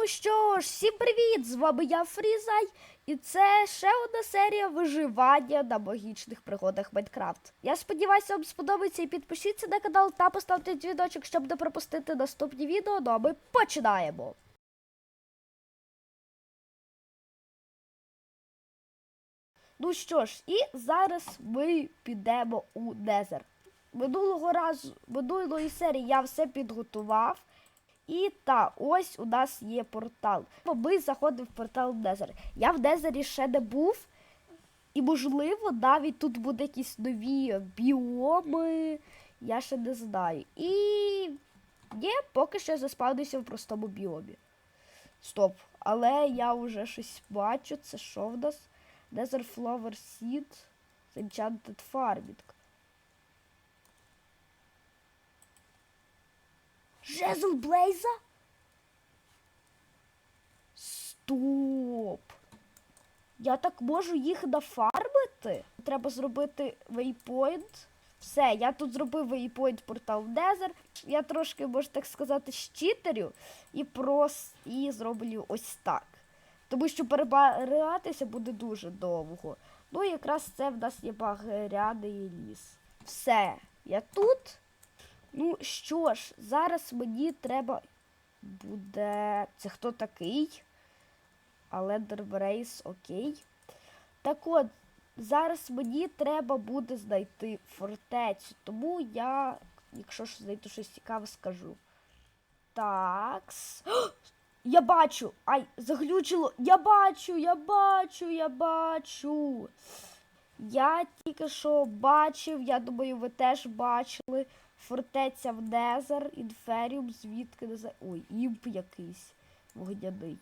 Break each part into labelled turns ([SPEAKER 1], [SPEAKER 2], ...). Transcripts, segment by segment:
[SPEAKER 1] Ну що ж, всім привіт! З вами я Фрізай, і це ще одна серія виживання на магічних пригодах Майнкрафт. Я сподіваюся, вам сподобається і підпишіться на канал та поставте дзвіночок, щоб не пропустити наступні відео. Ну а ми починаємо. Ну що ж, і зараз ми підемо у Незер. Минулого разу, минулої серії я все підготував. І та, ось у нас є портал. Ми заходимо в портал Незер. Я в Незері ще не був. І, можливо, навіть тут буде якісь нові біоми. Я ще не знаю. І є, поки що я заспавнився в простому біомі. Стоп. Але я вже щось бачу. Це що в нас? Nether Flower Seed Enchanted Farming. Жезл Блейза? Стоп. Я так можу їх нафармити? Треба зробити вейпойнт. Все, я тут зробив вейпойнт портал Дезер. Я трошки, можна так сказати, щитерю і прос і зроблю ось так. Тому що перебиратися буде дуже довго. Ну, і якраз це в нас є багряний ліс. Все, я тут. Ну що ж, зараз мені треба буде. Це хто такий? Але Дербрейс, окей. Так от, зараз мені треба буде знайти фортецю. Тому я, якщо ж знайду щось цікаве, скажу. Такс. Я бачу! Ай, заглючило! Я бачу, я бачу, я бачу. Я тільки що бачив, я думаю, ви теж бачили. Фортеця в Незер, інферіум, звідки знаю. Ой, імп якийсь вогняний.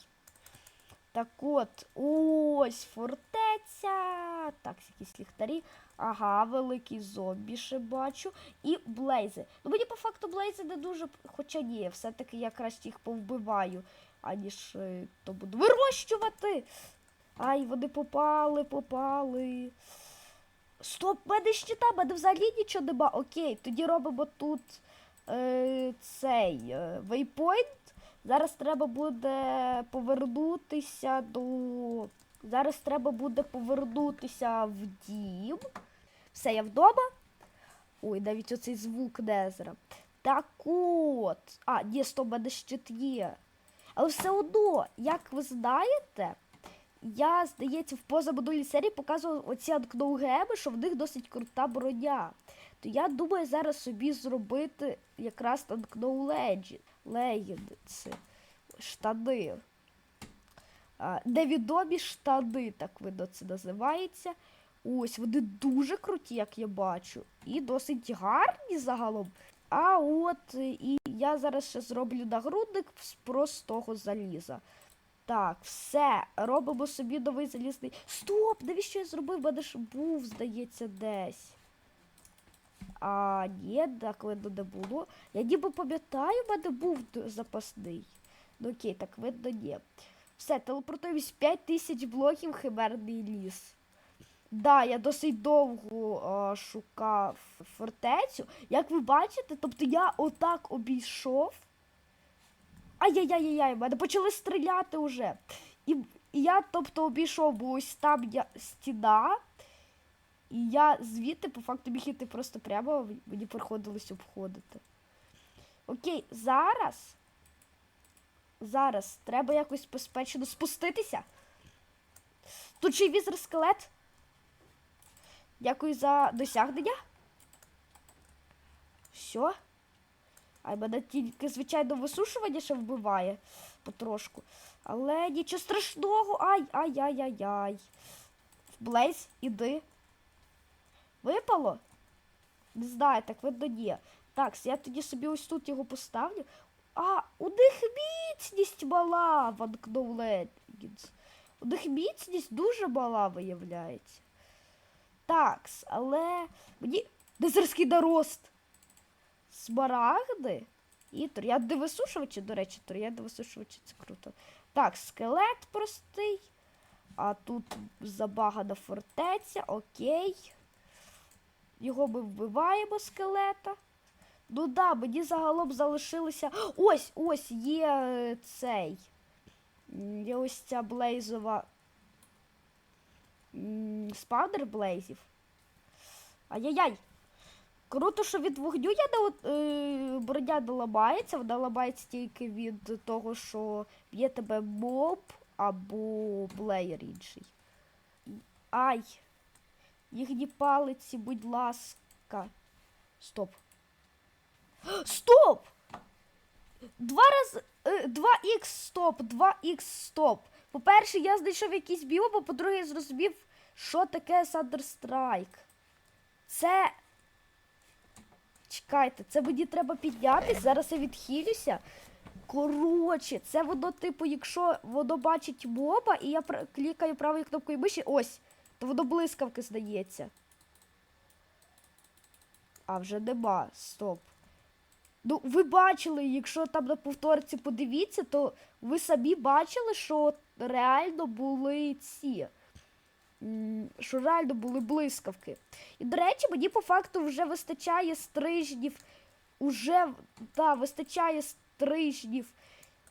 [SPEAKER 1] Так от, ось фортеця. Так, якісь ліхтарі. Ага, великий зомбі ще бачу. І блейзи. Ну мені по факту блейзи не дуже. Хоча ні, все-таки я краще їх повбиваю, аніж е, то буду вирощувати. Ай, вони попали, попали. Стоп, мене щита, мене взагалі нічого нема. Окей, тоді робимо тут е, цей е, вейпойнт. Зараз треба буде повернутися до. Зараз треба буде повернутися в дім. Все, я вдома. Ой, навіть оцей звук Незера. Так от. А, ні, стоп, мене щит є. Але все одно, як ви знаєте, я, здається, в позаминулій серії показував оці анкноугеми, що в них досить крута броня. То я думаю зараз собі зробити якраз анкноу легінди. Легінди. Штани. А, невідомі штани, так видно це називається. Ось, вони дуже круті, як я бачу. І досить гарні загалом. А от і я зараз ще зроблю нагрудник з простого заліза. Так, все, робимо собі новий залізний. Стоп! Навіщо я зробив? Мене ж був, здається, десь. А, ні, так видно не було. Я ніби пам'ятаю, в мене був запасний. Ну окей, так видно, ні. Все, телепортуємось 5 тисяч блоків химерний ліс. Да, я досить довго а, шукав фортецю. Як ви бачите, тобто я отак обійшов. Ай-яй-яй-яй, мене почали стріляти вже. І, і я, тобто, обійшов, бо ось там я, стіна. І я звідти, по факту, міг іти просто прямо, мені приходилось обходити. Окей, зараз. Зараз треба якось безпечно спуститися. Тут ще й візер скелет. Дякую за досягнення. Що? А мене тільки, звичайно, висушування ще вбиває потрошку. Але нічого страшного. Ай, ай, ай, ай, ай. Блейз, іди. Випало? Не знаю, так видно ні. Так, я тоді собі ось тут його поставлю. А, у них міцність мала, ванкнув Легінс. У них міцність дуже мала виявляється. Такс, але мені дезерський нарост. Смарагди і троянди висушувачі, до речі, троянди висушувачі це круто. Так, скелет простий. А тут забагана фортеця, окей. Його ми вбиваємо скелета. Ну да, мені загалом залишилося. Ось, ось є е, цей. Є ось ця блейзова спаудер блейзів. Ай-яй-яй! Круто, що від вогню я не е, броня не ламається, вона ламається тільки від того, що б'є тебе моб або плеєр інший. Ай! Їхні палиці, будь ласка. Стоп. Стоп! Два раз. е, 2х стоп, 2х стоп. По-перше, я знайшов якийсь біом, а по-друге, я зрозумів, що таке Thunderstrike. Це. Чекайте, це мені треба піднятись, зараз я відхилюся. Коротше, це воно, типу, якщо воно бачить моба, і я клікаю правою кнопкою миші, ось, то воно блискавки здається. А вже нема. Стоп. Ну, ви бачили, якщо там на повторці подивіться, то ви самі бачили, що реально були ці. Що реально були блискавки. І, до речі, мені по факту вже вистачає стрижнів. Уже да, вистачає стрижнів.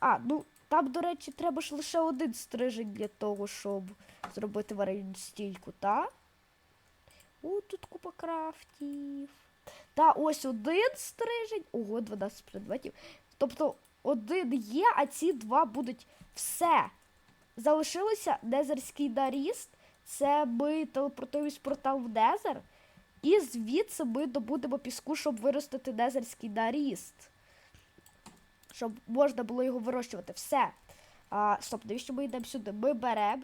[SPEAKER 1] А, ну там, до речі, треба ж лише один стрижень для того, щоб зробити варені стільку, та? О, тут купа крафтів. Та ось один стрижень. Ого, 12 предметів. Тобто один є, а ці два будуть все. Залишилося дезерський наріст. Це ми телепортуємось портал в Дезер. І звідси ми добудемо піску, щоб виростити дезерський наріст. Щоб можна було його вирощувати. Все. А, стоп, навіщо ми йдемо сюди? Ми беремо.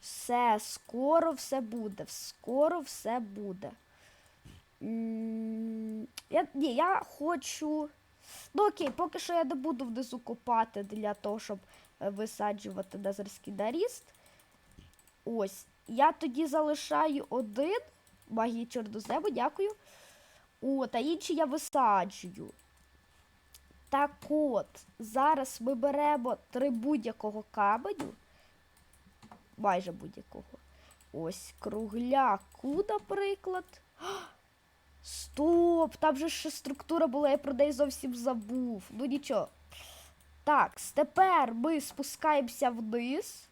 [SPEAKER 1] Все, скоро все буде. Скоро все буде. Я, ні, я хочу. Ну окей, поки що я не буду внизу копати для того, щоб е, висаджувати дезерський наріст. Ось. Я тоді залишаю один. Магії чорнозему, дякую. От, а інші я висаджую. Так от, зараз ми беремо три будь-якого каменю. Майже будь-якого. Ось кругляку, наприклад. Стоп! Там же ще структура була, я про неї зовсім забув. Ну нічого. Так, тепер ми спускаємося вниз.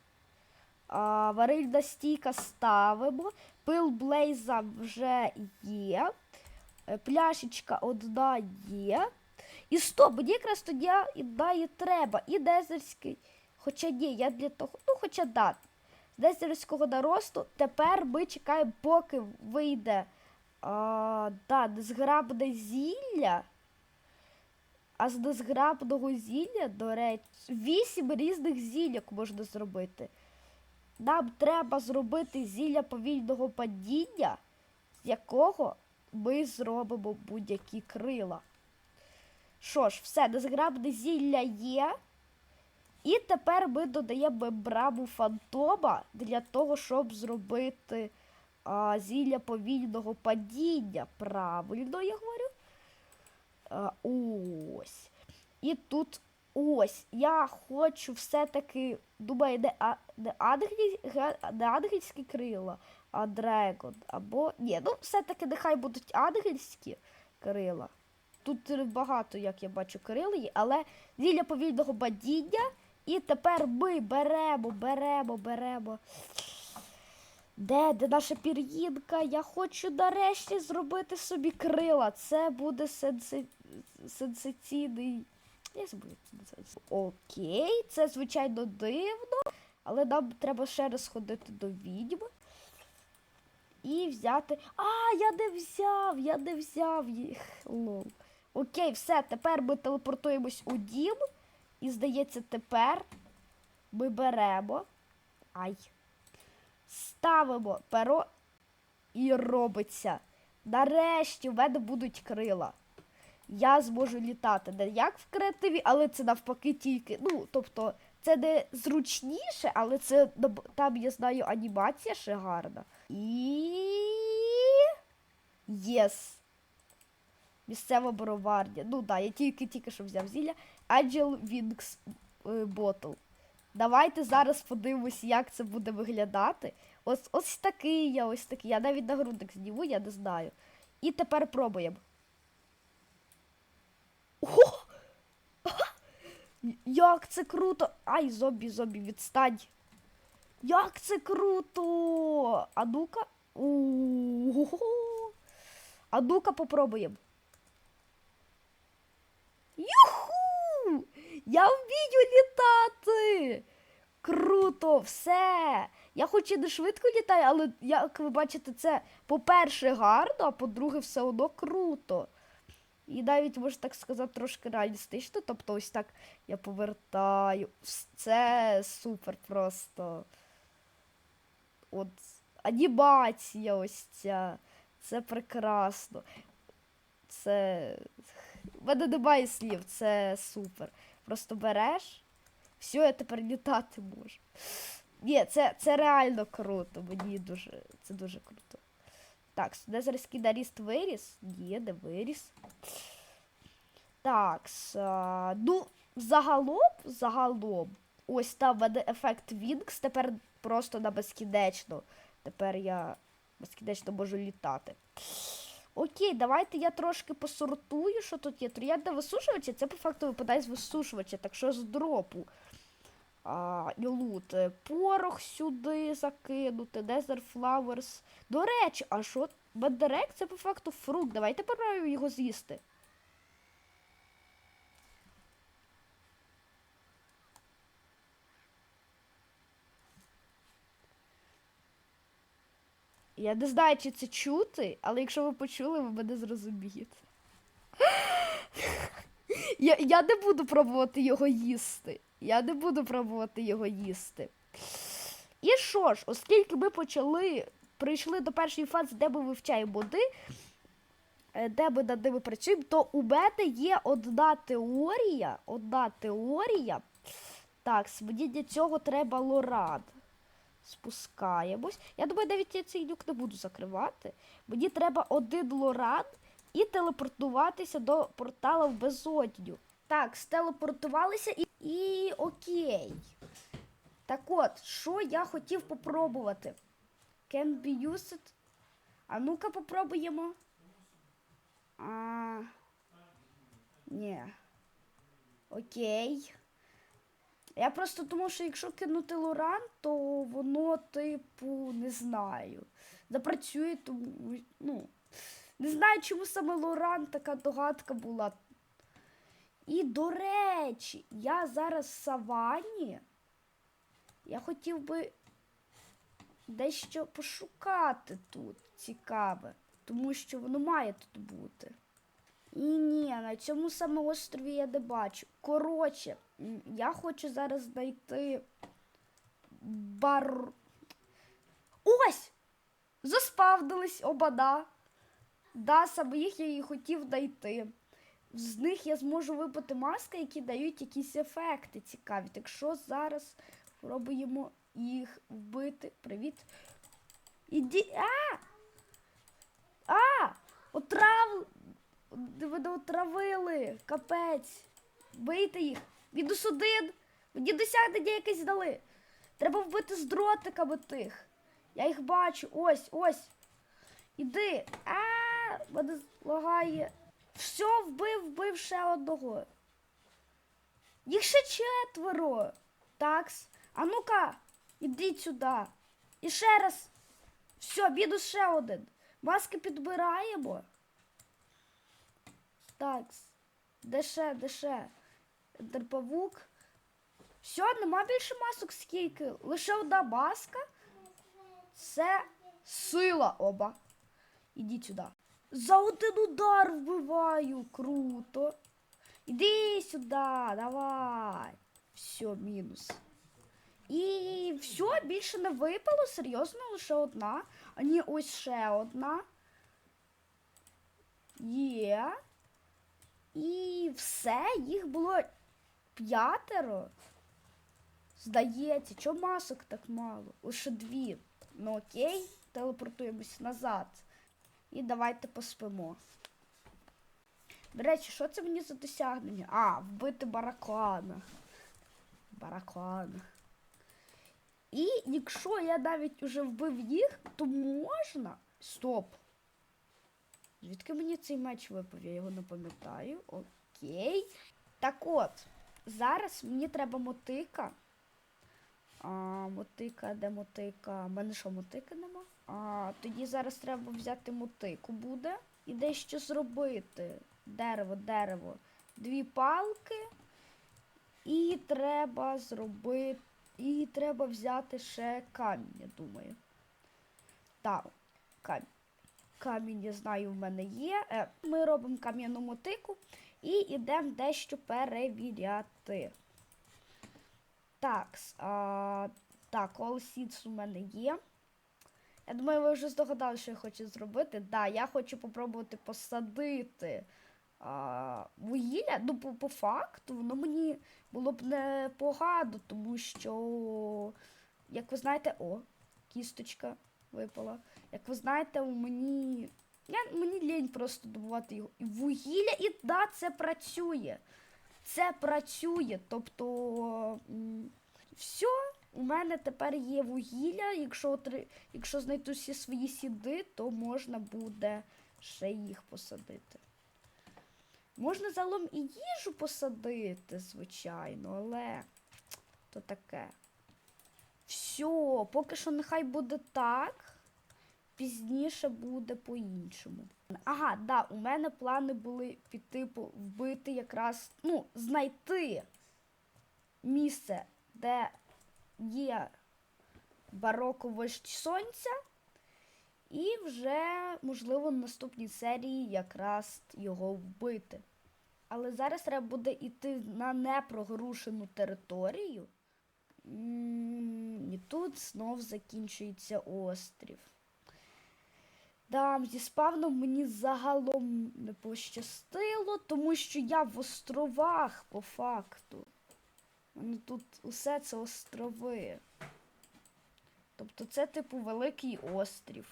[SPEAKER 1] А, варильна стійка ставимо. Пил блейза вже є. Е, Пляшечка одна є. І стоп, мені якраз тоді одна і треба. І дезерський. Хоча ні, я для того. Ну, хоча да. З дезерського наросту тепер ми чекаємо, поки вийде а, да, незграбне зілля. А з незграбного зілля, до речі, вісім різних зілляк можна зробити. Нам треба зробити зілля повільного падіння, з якого ми зробимо будь-які крила. Що ж, все, незграбне зілля є. І тепер ми додаємо мембрану фантома для того, щоб зробити а, зілля повільного падіння. Правильно я говорю? А, ось. І тут ось. Я хочу все-таки, думаю, не, а, крила, а дрегон. Або. Ні, ну все-таки нехай будуть ангельські крила. Тут багато, як я бачу, крил є, але зілля повільного падіння. І тепер ми беремо, беремо, беремо. Де, де наша пір'їнка? Я хочу нарешті зробити собі крила. Це буде сенси... сенсаційний. Я забув, як. Окей, це звичайно дивно, але нам треба ще раз ходити до відьми. І взяти. А, я не взяв, я не взяв їх. Лол. Окей, все, тепер ми телепортуємось у дім. І здається, тепер ми беремо. Ай. Ставимо перо і робиться. Нарешті в мене будуть крила. Я зможу літати не як в креативі, але це навпаки тільки. Ну, тобто, це не зручніше, але це там, я знаю, анімація ще гарна. І. Єс. Місцева броварня. Ну да, я тільки тільки що взяв зілля. Angel Wings е, Bottle. Давайте зараз подивимось, як це буде виглядати. Ось ось такий я, ось такий. Я навіть нагрудник зніму, я не знаю. І тепер пробуємо. Ого! Як це круто! Ай, зомбі, зомбі, відстань. Як це круто! А ну-ка. А ну-ка попробуємо. Юху! Я вмію літати! Круто, все! Я хоч і не швидко літаю, але як ви бачите, це по-перше гарно, а по-друге, все одно круто. І навіть, можна так сказати, трошки реалістично. Тобто, ось так я повертаю. Це супер просто. От анімація ось ця. Це прекрасно. Це. В мене немає слів, це супер. Просто береш. Все, я тепер літати можу. Ні, це, це реально круто. Мені дуже. Це дуже круто. Так, де зараз кідаріст виріс? Ні, не виріс. Так, ну, загалом, загалом, ось там в мене ефект Вінкс, тепер просто на безкінечно. Тепер я безкінечно можу літати. Окей, давайте я трошки посортую, що тут є. Троянда висушувача, це по факту випадає з висушувача, так що з дропу. А, і лут. Е, Порох сюди закинути, Desert Flowers. До речі, а що? Бендерек це по факту фрукт. Давайте попробуємо його з'їсти. Я не знаю, чи це чути, але якщо ви почули, ви мене зрозумієте. Я, я не буду пробувати його їсти. Я не буду пробувати його їсти. І що ж, оскільки ми почали, прийшли до першої фази, де ми вивчаємо моди, е, де ми над ними працюємо, то у мене є одна теорія. Одна теорія. Так, мені для цього треба лорад. Спускаємось. Я думаю, навіть я цей люк не буду закривати. Мені треба один лоран і телепортуватися до портала в безодню. Так, стелепортувалися і. І окей. Так от, що я хотів попробувати? Can be used. А ну-ка попробуємо. А... Ні. Окей. Я просто думав, що якщо кинути Лоран, то воно, типу, не знаю. Запрацює, тому. Ну. Не знаю, чому саме Лоран така догадка була. І, до речі, я зараз в саванні. Я хотів би дещо пошукати тут цікаве, тому що воно має тут бути. І ні, на цьому саме острові я не бачу. Коротше, я хочу зараз знайти бар. Ось! Заспавнились обада. Да, саме їх я і хотів знайти. З них я зможу випити маски, які дають якісь ефекти цікаві. Так що зараз пробуємо їх вбити. Привіт. Іді. А! А! Отрав! Ви отравили! Капець! Бийте їх! Мінус один! Мені досягнення якесь дали! Треба вбити з дротиками тих! Я їх бачу! Ось, ось! Іди! А! Мене лагає! Все, вбив, вбив ще одного! Їх ще четверо! Такс! А ну-ка! Ідіть сюди! І ще раз! Все, мінус ще один! Маски підбираємо! Так. Де ще, де ще? Дерпавук. Все, нема більше масок скільки. Лише одна маска. Це сила оба. Ідіть сюди. За один удар вбиваю. Круто. Іди сюди, давай. Все, мінус. І все, більше не випало, серйозно, лише одна. А ні, ось ще одна. Є. І все, їх було п'ятеро. Здається, чого масок так мало? Лише дві. Ну окей, телепортуємось назад. І давайте поспимо. До речі, що це мені за досягнення? А, вбити баракана. Баракана. І якщо я навіть уже вбив їх, то можна. Стоп. Звідки мені цей меч випав? Я його не пам'ятаю. Окей. Так от, зараз мені треба мотика. А, мотика, де мотика? У мене що, мотики нема? А, тоді зараз треба взяти мотику буде і дещо зробити. Дерево, дерево. Дві палки. І треба зробити. І треба взяти ще камінь, я думаю. Так, камінь. Камінь, я знаю, в мене є. Е, Ми робимо кам'яну мотику і йдемо дещо перевіряти. Так, а, так, All Seeds у мене є. Я думаю, ви вже здогадали, що я хочу зробити. Да, я хочу попробувати посадити а, вугілля. Ну, по, по факту, воно мені було б непогано, тому що, як ви знаєте, о, кісточка випала. Як ви знаєте, у мені. Я, мені лінь просто добувати його. І вугілля, і да, це працює. Це працює. Тобто. Все, у мене тепер є вугілля. Якщо, якщо знайду всі свої сіди, то можна буде ще їх посадити. Можна залом і їжу посадити, звичайно, але то таке. Все, поки що нехай буде так. Пізніше буде по-іншому. Ага, да, у мене плани були піти вбити якраз, ну, знайти місце, де є бароко сонця, і вже, можливо, в наступній серії якраз його вбити. Але зараз треба буде йти на непрогрушену територію. І тут знов закінчується острів. Да, зі спавном мені загалом не пощастило, тому що я в островах по факту. У тут усе це острови. Тобто це, типу, великий острів.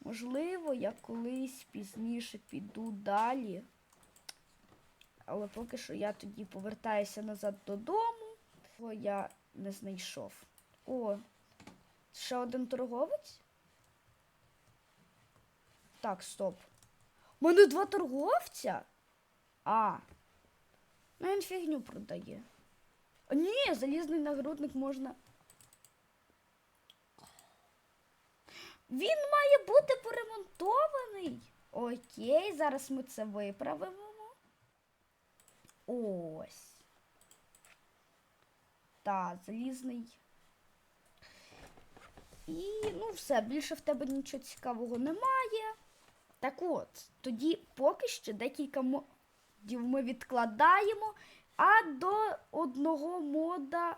[SPEAKER 1] Можливо, я колись пізніше піду далі. Але поки що я тоді повертаюся назад додому, бо я не знайшов. О, ще один торговець? Так, стоп. У мене два торговця? А. Ну він фігню продає. А, ні, залізний нагрудник можна. Він має бути поремонтований. Окей, зараз ми це виправимо. Ось. Та, залізний. І, ну, все, більше в тебе нічого цікавого немає. Так от, тоді поки що декілька модів ми відкладаємо, а до одного мода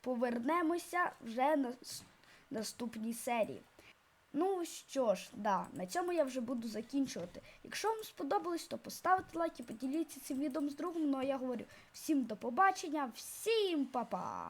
[SPEAKER 1] повернемося вже на наступній серії. Ну що ж, да, на цьому я вже буду закінчувати. Якщо вам сподобалось, то поставте лайк і поділіться цим відео з другом. Ну а я говорю всім до побачення, всім па-па!